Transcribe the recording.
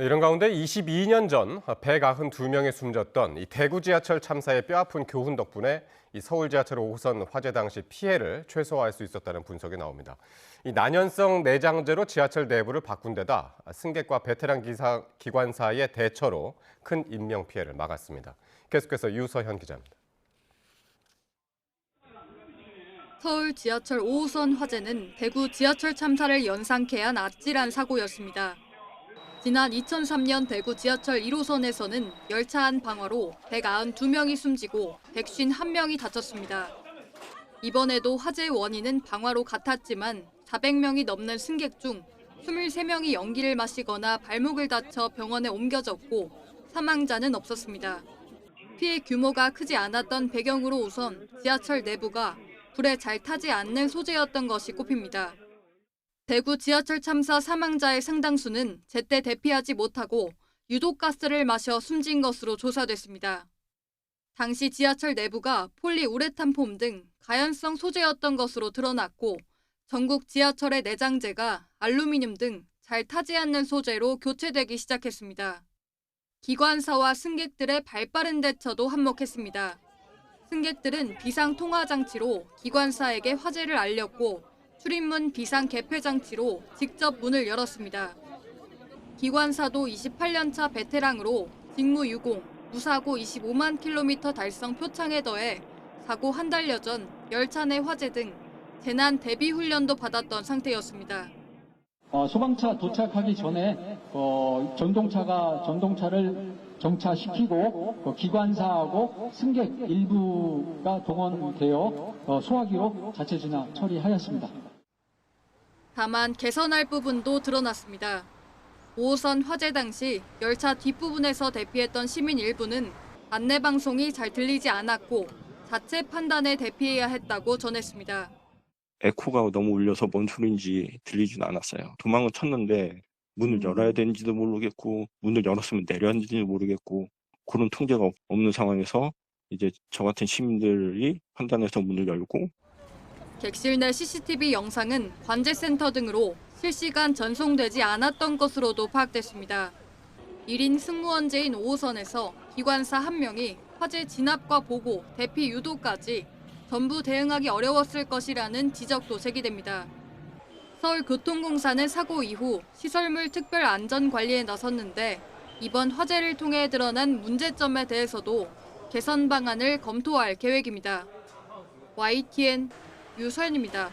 네, 이런 가운데 22년 전 192명이 숨졌던 이 대구 지하철 참사의 뼈아픈 교훈 덕분에 이 서울 지하철 5호선 화재 당시 피해를 최소화할 수 있었다는 분석이 나옵니다. 이 난연성 내장재로 지하철 내부를 바꾼 데다 승객과 베테랑 기사, 기관사의 대처로 큰 인명 피해를 막았습니다. 계속해서 유서현 기자입니다. 서울 지하철 5호선 화재는 대구 지하철 참사를 연상케 한 아찔한 사고였습니다. 지난 2003년 대구 지하철 1호선에서는 열차 안 방화로 192명이 숨지고 151명이 다쳤습니다. 이번에도 화재의 원인은 방화로 같았지만 400명이 넘는 승객 중 23명이 연기를 마시거나 발목을 다쳐 병원에 옮겨졌고 사망자는 없었습니다. 피해 규모가 크지 않았던 배경으로 우선 지하철 내부가 불에 잘 타지 않는 소재였던 것이 꼽힙니다. 대구 지하철 참사 사망자의 상당수는 제때 대피하지 못하고 유독가스를 마셔 숨진 것으로 조사됐습니다. 당시 지하철 내부가 폴리우레탄 폼 등 가연성 소재였던 것으로 드러났고 전국 지하철의 내장재가 알루미늄 등 잘 타지 않는 소재로 교체되기 시작했습니다. 기관사와 승객들의 발빠른 대처도 한몫했습니다. 승객들은 비상 통화 장치로 기관사에게 화재를 알렸고 출입문 비상 개폐 장치로 직접 문을 열었습니다. 기관사도 28년차 베테랑으로 직무 유공, 무사고 25만 킬로미터 달성 표창에 더해 사고 한 달 여 전 열차 내 화재 등 재난 대비 훈련도 받았던 상태였습니다. 어, 소방차 도착하기 전에 어, 전동차가 전동차를 정차시키고 어, 기관사하고 승객 일부가 동원되어 어, 소화기로 자체 진화 처리하였습니다. 다만 개선할 부분도 드러났습니다. 5호선 화재 당시 열차 뒷부분에서 대피했던 시민 일부는 안내 방송이 잘 들리지 않았고 자체 판단에 대피해야 했다고 전했습니다. 에코가 너무 울려서 뭔 소리인지 들리진 않았어요. 도망을 쳤는데 문을 열어야 되는지도 모르겠고 문을 열었으면 내려야 하는지도 모르겠고 그런 통제가 없- 없는 상황에서 이제 저 같은 시민들이 판단해서 문을 열고 객실 내 CCTV 영상은 관제센터 등으로 실시간 전송되지 않았던 것으로도 파악됐습니다. 1인 승무원제인 5호선에서 기관사 1명이 화재 진압과 보고, 대피 유도까지 전부 대응하기 어려웠을 것이라는 지적도 제기됩니다. 서울교통공사는 사고 이후 시설물 특별 안전 관리에 나섰는데 이번 화재를 통해 드러난 문제점에 대해서도 개선 방안을 검토할 계획입니다. YTN 유서연입니다.